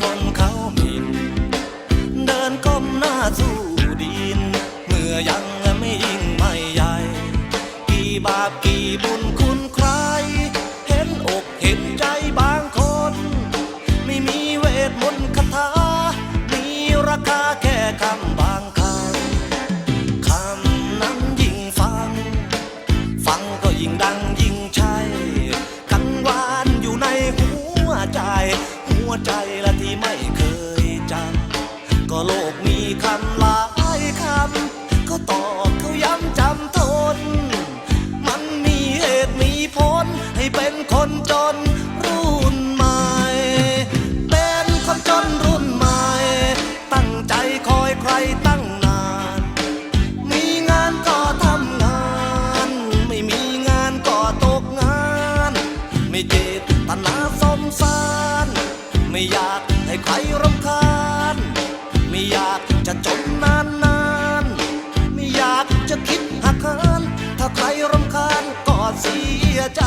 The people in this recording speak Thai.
คนเขามิน เดินก้มหน้าสู้ดิน เมื่อยังไม่ยิ่งไม่ใหญ่ กี่บาปกี่บุญ ให้ใครรำคาญ ไม่อยากจะจมนานนานไม่อยากจะคิดหักหานถ้าใครรำคาญก็เสียใจ